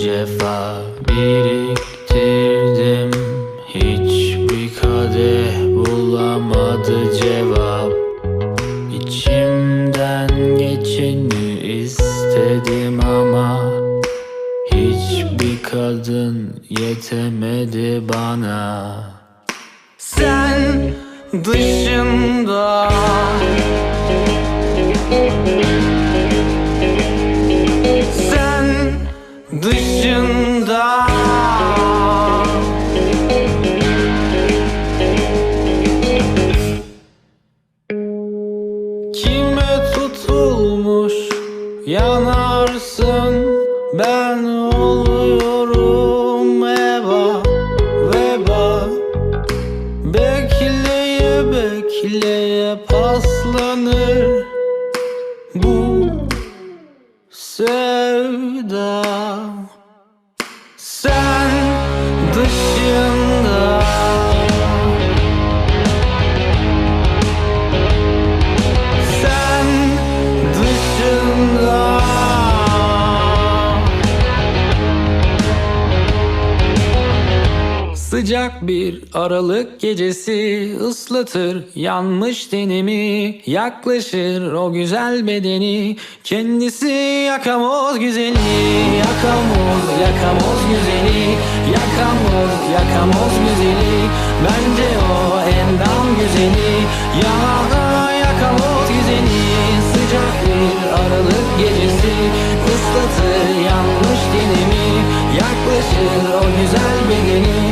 Cefa biriktirdim. Hiçbir kadeh bulamadı cevap. İçimden geçeni istedim ama Hiçbir kadın yetemedi bana. Sen dışında yanarsın Ben oluyorum Eva Veba. Bekleye bekleye paslanır Bu sevda. Sen dışında Sıcak bir aralık gecesi ıslatır yanmış tenimi Yaklaşır o güzel bedeni. Kendisi yakamoz güzeli. Yakamoz yakamoz güzeli. Yakamoz yakamoz güzeli. Bence o endam güzeli. Ya yakamoz güzeli. Sıcak bir aralık gecesi ıslatır yanmış tenimi Yaklaşır o güzel bedeni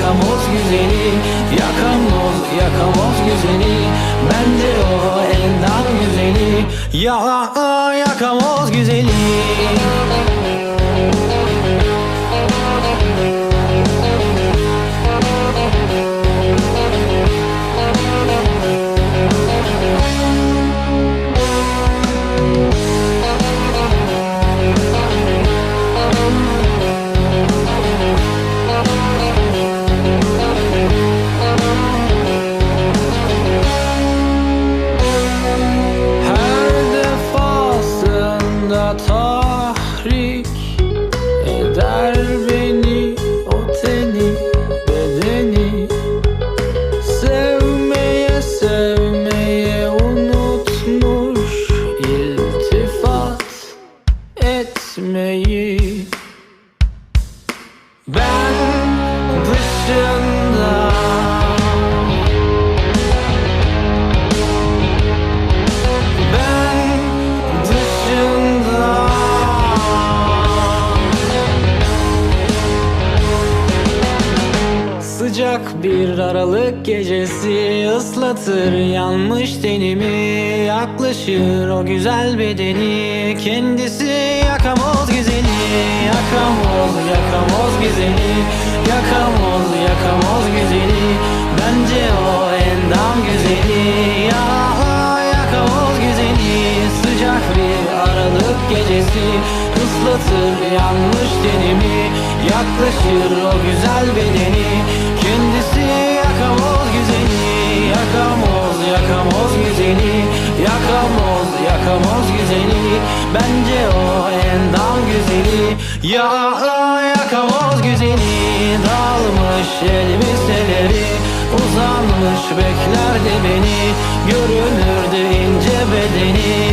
Yakamoz güzeli Yakamoz yakamoz güzeli. Bence o endam güzeli. Ya yakamoz güzeli bir aralık gecesi ıslatır yanmış tenimi Yaklaşır o güzel bedeni. Kendisi yakamoz güzeli Yakamoz yakamoz güzeli Yakamoz yakamoz güzeli Bence o endam güzeli Ya yakamoz güzeli Sıcak bir aralık gecesi ıslatır yanmış tenimi Yaklaşır o güzel bedeni Yakamoz güzeli. Bence o endam güzeli. Ya yakamoz güzeli. Dağılmış elbiseleri Uzanmış beklerdi beni. Görünürdü ince bedeni